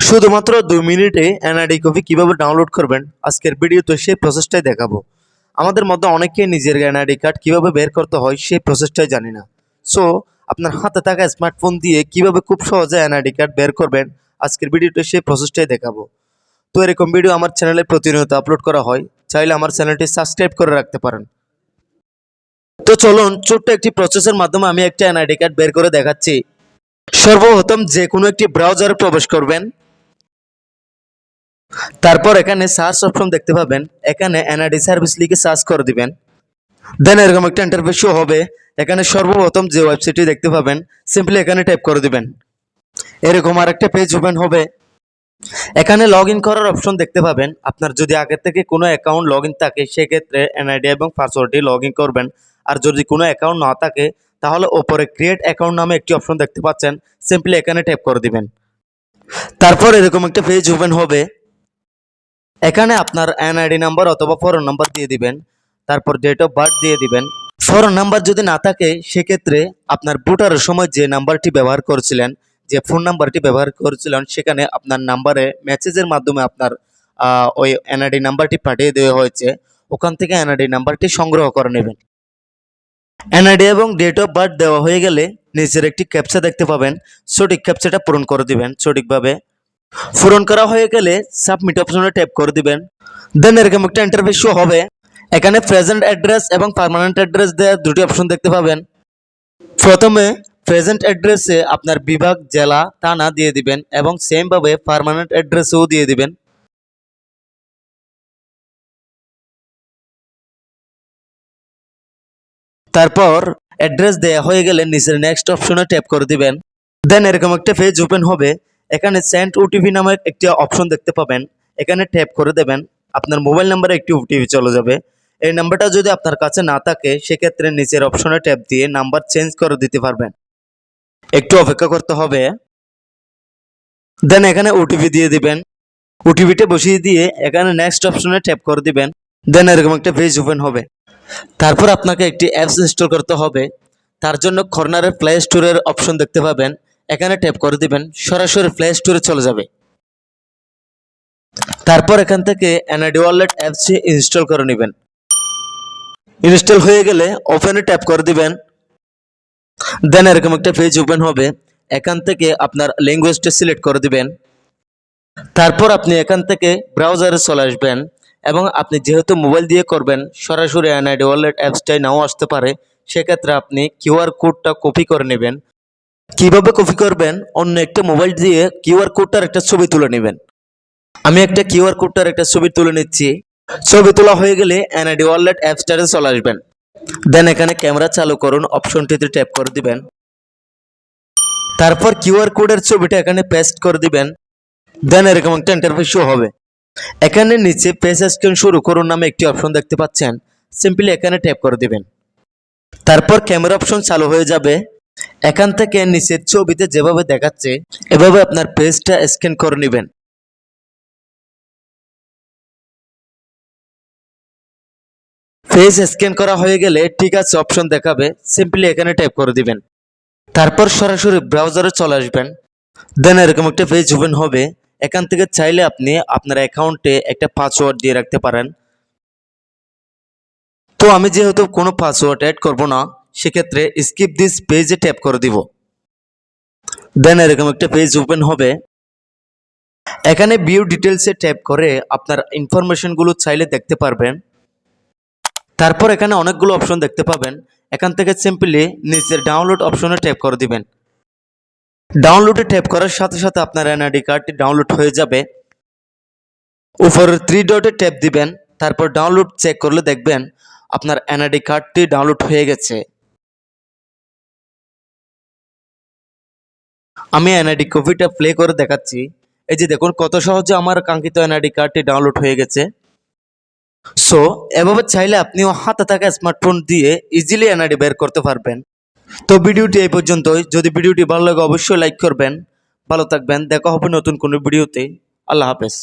শুধুমাত্র দুই মিনিটে এনআইডি কপি কীভাবে ডাউনলোড করবেন? আজকের ভিডিওতে সেই প্রসেসটাই দেখাবো। আমাদের মধ্যে অনেকেই নিজের এনআইডি কার্ড কীভাবে বের করতে হয় সেই প্রসেসটাই জানি না। সো আপনার হাতে থাকা স্মার্টফোন দিয়ে কীভাবে খুব সহজে এনআইডি কার্ড বের করবেন, আজকের ভিডিওতে সেই প্রসেসটাই দেখাবো। তো এরকম ভিডিও আমার চ্যানেলে প্রতিনিয়ত আপলোড করা হয়। চাইলে আমার চ্যানেলটি সাবস্ক্রাইব করে রাখতে পারেন। তো চলুন, ছোট্ট একটি প্রসেসের মাধ্যমে আমি একটা এনআইডি কার্ড বের করে দেখাচ্ছি। সর্বপ্রথম যে কোনো একটি ব্রাউজারে প্রবেশ করবেন। তারপর এখানে সার্চ অপশন দেখতে পাবেন। এখানে এনআইডি সার্ভিস লিখে সার্চ করে দিবেন। দেন এরকম একটা ইন্টারফেস শো হবে। এখানে সর্বপ্রথম যে ওয়েবসাইটটি দেখতে পাবেন সিম্পলি এখানে টাইপ করে দিবেন। এরকম আরেকটা পেজ ওপেন হবে। এখানে লগ ইন করার অপশন দেখতে পাবেন। আপনার যদি আগে থেকে কোনো অ্যাকাউন্ট লগ ইন থাকে, সেক্ষেত্রে এনআইডি এবং পাসওয়ার্ডটি লগ ইন করবেন। আর যদি কোনো অ্যাকাউন্ট না থাকে, তাহলে ওপরে ক্রিয়েট অ্যাকাউন্ট নামে একটি অপশন দেখতে পাচ্ছেন। সিম্পলি এখানে ট্যাপ করে দিবেন। তারপর এরকম একটা পেজ ওপেন হবে। এখানে আপনার এনআইডি নাম্বার অথবা ফোন নাম্বার দিয়ে দিবেন, তারপর ডেট অফ বার্থ দিয়ে দিবেন। ফোন নাম্বার যদি না থাকে, সেক্ষেত্রে আপনার ভোটারের সময় যে নাম্বারটি ব্যবহার করেছিলেন, যে ফোন নাম্বারটি ব্যবহার করেছিলেন, সেখানে আপনার নাম্বারে মেসেজের মাধ্যমে আপনার ওই এনআইডি নাম্বারটি পাঠিয়ে দেওয়া হয়েছে। ওখান থেকে এনআইডি নাম্বারটি সংগ্রহ করে নেবেন। এনআইডি এবং ডেট অফ বার্থ দেওয়া হয়ে গেলে নিচের একটি ক্যাপচা দেখতে পাবেন। সঠিক ক্যাপচাটা পূরণ করে দিবেন। সঠিকভাবে পূরণ করা হয়ে গেলে সাবমিট অপশনে ট্যাপ করে দিবেন। দেন এরকম একটা ইন্টারফেস শো হবে। এখানে প্রেজেন্ট অ্যাড্রেস এবং পার্মানেন্ট অ্যাড্রেস দেওয়ার দুটি অপশন দেখতে পাবেন। প্রথমে প্রেজেন্ট অ্যাড্রেসে আপনার বিভাগ, জেলা, থানা দিয়ে দিবেন এবং সেমভাবে পার্মানেন্ট অ্যাড্রেসেও দিয়ে দিবেন। তারপর অ্যাড্রেস দেয়া হয়ে গেলে নিচের নেক্সট অপশনে ট্যাপ করে দিবেন। দেন এরকম একটা পেজ ওপেন হবে। এখানে সেন্ট ওটিপি নামের একটি অপশন দেখতে পাবেন। এখানে ট্যাপ করে দেবেন। আপনার মোবাইল নাম্বারে একটি ওটিপি চলে যাবে। এই নাম্বারটা যদি আপনার কাছে না থাকে, সেক্ষেত্রে নিচের অপশনে ট্যাপ দিয়ে নাম্বার চেঞ্জ করে দিতে পারবেন। একটু অপেক্ষা করতে হবে। দেন এখানে ওটিপি দিয়ে দিবেন। ওটিপিটা বসিয়ে দিয়ে এখানে নেক্সট অপশনে ট্যাপ করে দিবেন। দেন এরকম একটা পেজ ওপেন হবে। তারপর আপনাকে একটি অ্যাপস ইনস্টল করতে হবে। তার জন্য কর্নারে প্লে স্টোরের অপশন দেখতে পাবেন। এখানে ট্যাপ করে দিবেন, সরাসরি প্লে স্টোরে চলে যাবে। তারপর এখান থেকে এনআইডি ওয়ালেট অ্যাপসটি ইনস্টল করে নেবেন। ইনস্টল হয়ে গেলে ওপেনে ট্যাপ করে দিবেন। দেন এরকম একটা পেজ ওপেন হবে, এখান থেকে আপনার ল্যাঙ্গুয়েজটা সিলেক্ট করে দিবেন। তারপর আপনি এখান থেকে ব্রাউজারে চলে আসবেন এবং আপনি যেহেতু মোবাইল দিয়ে করবেন, সরাসরি এনআইডি ওয়ালেট অ্যাপসটাই নাও আসতে পারে, সেক্ষেত্রে আপনি কিউআর কোডটা কপি করে নেবেন। কীভাবে কপি করবেন? অন্য একটা মোবাইল দিয়ে কিউআর কোডটার একটা ছবি তুলে নেবেন। আমি একটা কিউআর কোডটার একটা ছবি তুলে নিচ্ছি। ছবি তোলা হয়ে গেলে এনআইডি ওয়ালেট অ্যাপসটারে চলে আসবেন। দেন এখানে ক্যামেরা চালু করুন, অপশনটিতে ট্যাপ করে দিবেন। তারপর কিউআর কোডের ছবিটা এখানে পেস্ট করে দিবেন। দেন এরকম একটা ইন্টারফেস শো হবে। এখানে নিচে পেজ স্ক্রিন শুরু করুন নামে একটি অপশন দেখতে পাচ্ছেন। সিম্পলি এখানে ট্যাপ করে দিবেন। তারপর ক্যামেরা অপশন চালু হয়ে যাবে। এখান থেকে নিচের ছবিতে যেভাবে দেখাচ্ছে, এভাবে আপনার পেজটা স্ক্যান করে নেবেন। পেজ স্ক্যান করা হয়ে গেলে ঠিক আছে অপশন দেখাবে সিম্পলি এখানে ট্যাপ করে দিবেন। তারপর সরাসরি ব্রাউজারে চলে আসবেন। দেন এরকম একটা পেজ ওপেন হবে। এখান থেকে চাইলে আপনি আপনার অ্যাকাউন্টে একটা পাসওয়ার্ড দিয়ে রাখতে পারেন। তো আমি যেহেতু কোনো পাসওয়ার্ড অ্যাড করব না সেক্ষেত্রে স্কিপ দিস পেজে ট্যাপ করে দিব। দেন এরকম একটা পেজ ওপেন হবে। এখানে ভিউ ডিটেলসে ট্যাপ করে আপনার ইনফরমেশনগুলো চাইলে দেখতে পারবেন। তারপর এখানে অনেকগুলো অপশন দেখতে পাবেন। এখান থেকে সিম্পলি নিচের ডাউনলোড অপশনে ট্যাপ করে দিবেন। ডাউনলোডে ট্যাপ করার সাথে সাথে আপনার এনআইডি কার্ডটি ডাউনলোড হয়ে যাবে। উপরের থ্রি ডটে ট্যাপ দিবেন। তারপর ডাউনলোড চেক করলে দেখবেন আপনার এনআইডি কার্ডটি ডাউনলোড হয়ে গেছে। আমি এনআইডি কপিটা প্লে করে দেখাচ্ছি। এই যে দেখুন, কত সহজে আমার কাঙ্ক্ষিত এনআইডি কার্ডটি ডাউনলোড হয়ে গেছে। সো এভাবে চাইলে আপনিও হাতে থাকা স্মার্টফোন দিয়ে ইজিলি এনআইডি বের করতে পারবেন। তো ভিডিওটি এই পর্যন্তই। যদি ভিডিওটি ভালো লাগে, অবশ্যই লাইক করবেন। ভালো থাকবেন। দেখা হবে নতুন কোনো ভিডিওতে। আল্লাহ হাফেজ।